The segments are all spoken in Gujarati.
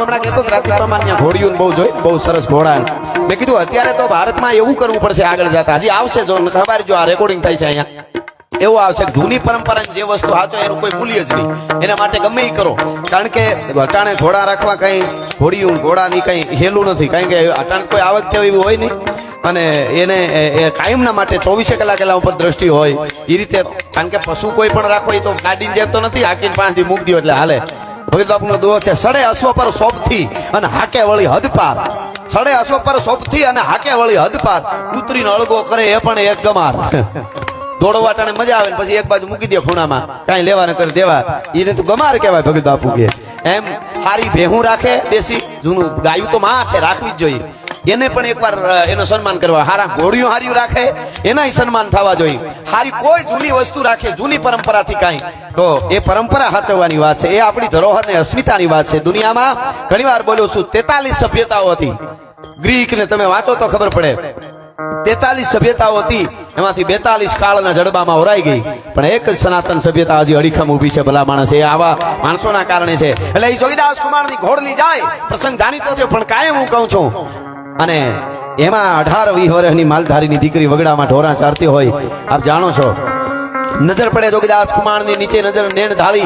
હું હમણાં કહેતો રાતે સામાન્ય. ઘોડિયું બહુ જોઈ, બહુ સરસ ઘોડા મેં કીધું, અત્યારે તો ભારતમાં એવું કરવું પડશે આગળ જતા. હજી આવશે જો ખબર જો આ રેકોર્ડિંગ થાય છે અહીંયા. એવું આવશે જૂની પરંપરા જે વસ્તુ આચો એનું કોઈ મૂલ્ય જ નહીં. એના માટે ગમે એ કરો. કારણ કે અટાણે ઘોડા રાખવા કંઈ ઘોડિયું, ઘોડાની કંઈ હેલું નથી. કારણ કે અટાણે કોઈ આવક થયો એવી હોય નહીં. અને એને, એ- કાયમના માટે ચોવીસે કલાક એના ઉપર દ્રષ્ટિ હોય. એ રીતે, કારણ કે પશુ કોઈ પણ રાખો એ તો ગાડીને તો નથી આખી પાંચથી મૂકી દો એટલે હાલે. ભગત દોહ છે, સડે અશ્વ પર સોપથી અને હાકે વળી હદ પાર સડે અશ્વ પર સોપથી અને હાકે વળી હદ પાર ઉતરીને અળગો કરે એ પણ એક ગમાર. દોડવા ટાણે મજા આવે પછી એક બાજુ મૂકી દે ખૂણામાં. કાંઈ લેવા ન કરી દેવા. એને તો ગમાર કહેવાય ભગત બાપુ કે એમ સારી ભેહું રાખે દેશી. જૂનું ગાયું તો માં છે, રાખવી જ જોઈએ. એને પણ એકવાર એનો સન્માન કરવા. હારા ઘોડિયું હાર્યું રાખે, એનાય સન્માન થવા જોઈએ. હારી કોઈ જૂની વસ્તુ રાખે, જૂની પરંપરાથી કાંઈ. તો એ પરંપરા સાચવવાની વાત છે. એ આપણી ધરોહર ને અસ્મિતાની વાત છે. દુનિયામાં ઘણીવાર બોલું છું, તેતાલીસ સભ્યતાઓ હતી. ગ્રીક ને તમે વાંચો તો ખબર પડે. તેતાલીસ સભ્યતાઓ હતી. એમાંથી બેતાલીસ કાળના જડબામાં ઓરાઈ ગઈ. પણ એક જ સનાતન સભ્યતા હજી અડીખમ ઊભી છે, ભલા માણસ. એ આવા માણસોના કારણે છે. એટલે એ જોગીદાસ કુમારની ઘોડની જાય. પ્રસંગ જાણીતો છે, પણ કાયમ હું કહું છું અને એમાં અઢાર વિહોરની માલધારીની દીકરી વગડામાં ઢોરા ચારતી હોય, આપ જાણો છો. નજર પડે જોગીદાસ કુમારની નીચે નજર નેણ ઢાળી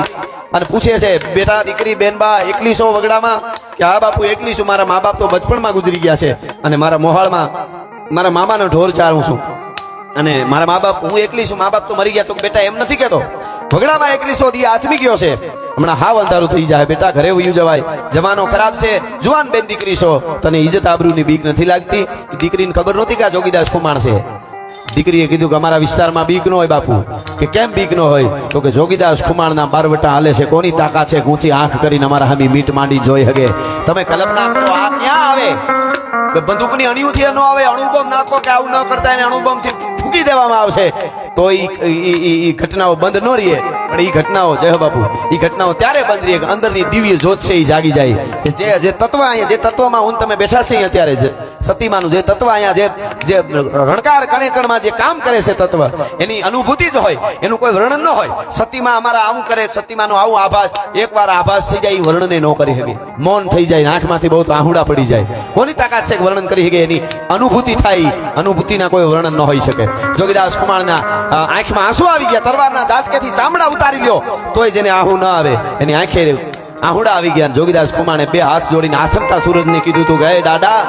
અને પૂછે છે, બેટા, દીકરી, બેનબા એકલી છો વગડામાં? કે, હા, બાપુ એકલી છું મારા મા બાપ તો બચપણમાં ગુજરી ગયા છે અને મારા મોહાળમાં, મારા મામાનો ઢોર ચારું છું. અને મારા મા બાપ હું એકલી છું મા બાપ તો મરી ગયા. તો બેટા, એમ નથી કહેતો. વગડામાં એકલીસો દી આથમી ગયો છે. હમણાં હાવ અંધારું થઈ જાય. બેટા, ઘરે વયું જવાય. જવાનો ખરાબ છે. જુવાન બેન દીકરી છો. તને ઇજત આબરૂની બીક નથી લાગતી? દીકરીને ખબર નહોતી કે આ જોગીદાસ કુમાણ છે? દીકરીએ કીધું કે અમારા વિસ્તારમાં બીક ન હોય બાપુ. કે કેમ બીક ન હોય? તો કે જોગીદાસ ખુમાણના બારવટા હાલે છે. કોની તાકાત છે? ઊંચી આંખ કરીને અમારા હામી મીટ માંડી જોઈ હગે. તમે કલ્પના કરો, આ ક્યાં આવે? બંદૂકની અણિયુંથી ન આવે, અણુબમ નાખો કે આવું ન કરતા એને અણુબોમ્બથી ફૂકી દેવામાં આવશે. તો ઈ ઘટનાઓ બંધ ન રહીએ પણ એ ઘટનાઓ, જય બાપુ એ ઘટનાઓ ત્યારે બંધ રહી અંદરની દિવ્ય જોત છે એ જાગી જાય. જે જે તત્વ અહીંયા, જે તત્વમાં હું તમે બેઠા છે અત્યારે જે સતીમાનું જે તત્વ અહીંયા, જે જે રણકાર કણેકણમાં જે કામ કરે છે તત્વ, એની અનુભૂતિ જ હોય, એનું કોઈ વર્ણન ન હોય. સતીમાં અમારા આવું કરે, સતીમાનો આવું આભાસ, એકવાર આભાસ થઈ જાય એ વર્ણને ન કરી શકે. મૌન થઈ જાય, આંખમાંથી બહુ આહુડા પડી જાય. કોની તાકાત છે વર્ણન કરી શકે? એની અનુભૂતિ થાય, અનુભૂતિના કોઈ વર્ણન ન હોઈ શકે. જોગીદાસ કુમારના આંખમાં આંસુ આવી ગયા, તરવારના ઝાટકેથી ચામડા ઉતારી લ્યો તોય જેને આહુ ન આવે, એની આંખે આહુડા આવી ગયા જોગીદાસ કુમારે બે હાથ જોડીને આથમતા સૂરજને કીધું તું ગયે દાદા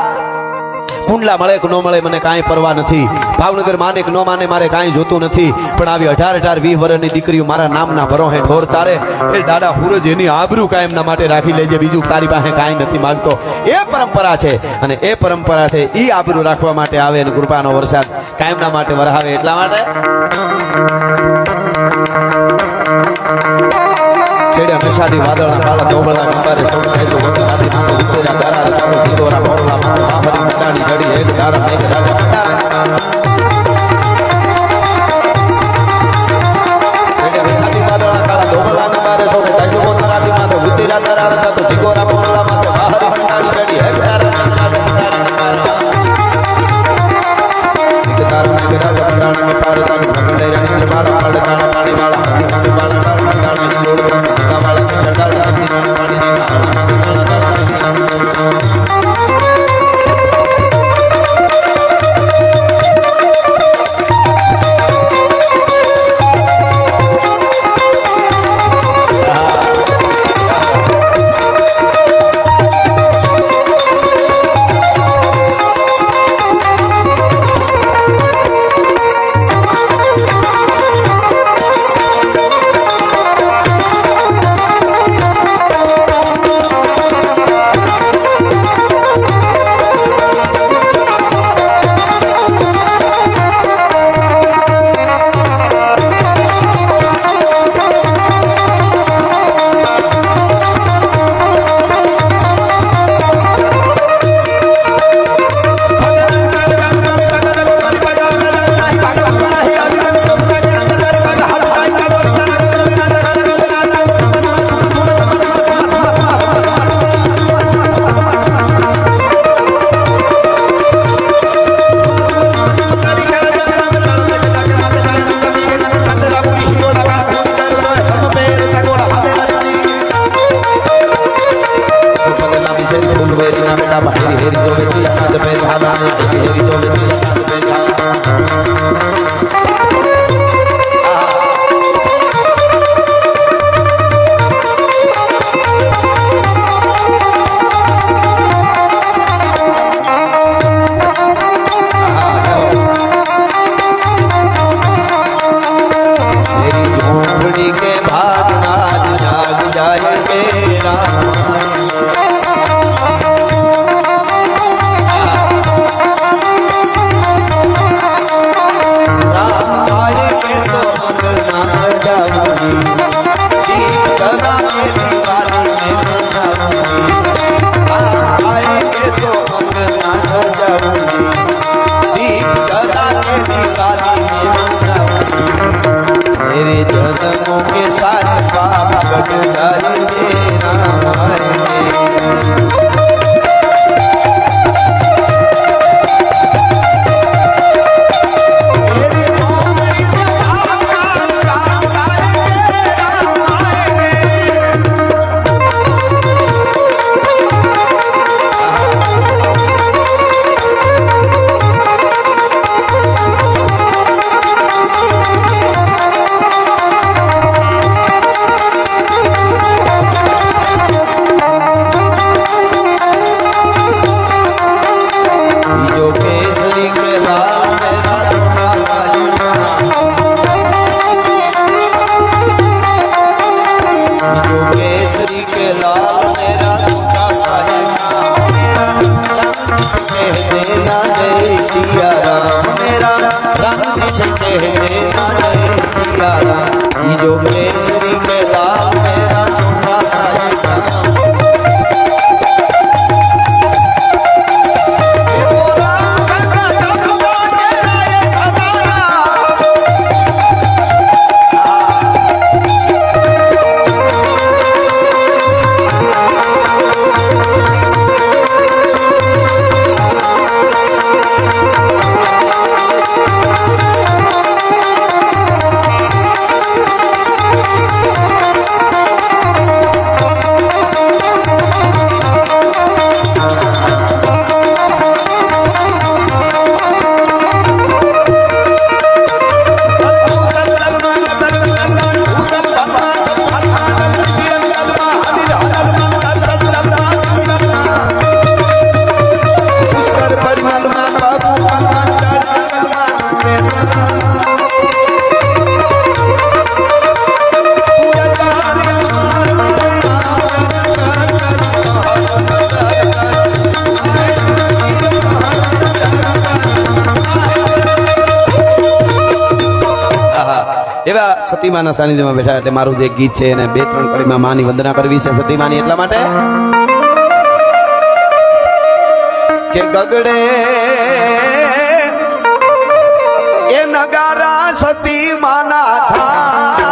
કુંડલા મળે કે ન મળે મને કાંઈ પરવા નથી. ભાવનગર માને કે ન માને મારે કાંઈ જોતું નથી. પણ આવી અઢાર અઢાર વીસ વર્ષની દીકરીઓ મારા નામના ભરો હે ઢોર ચારે. એ દાદા, હુરજ એની આબરૂ કાયમના માટે રાખી લેજે. બીજું તારી પાસે કાંઈ નથી માગતો. એ પરંપરા છે અને એ પરંપરા છે એ આબરૂ રાખવા માટે આવે અને કૃપાનો વરસાદ કાયમના માટે વરહાવે એટલા માટે. છેડે હંમેશાથી વાદળના કાળા ધોબળના કંબારે સૌને તો વખતાથી નાનો વિચેરા દારા રચાનો દીદોરા મોરલા મારા મામરી મંડાણી જડી એક ધારા એક રાજા. 비족 એવા સતીમાના સાનિધ્યમાં બેઠા એટલે મારું જે ગીત છે એને બે ત્રણ કડીમાં માની વંદના કરવી છે સતીમાની એટલા માટે કે ગગડે એ નગારા સતી માના થા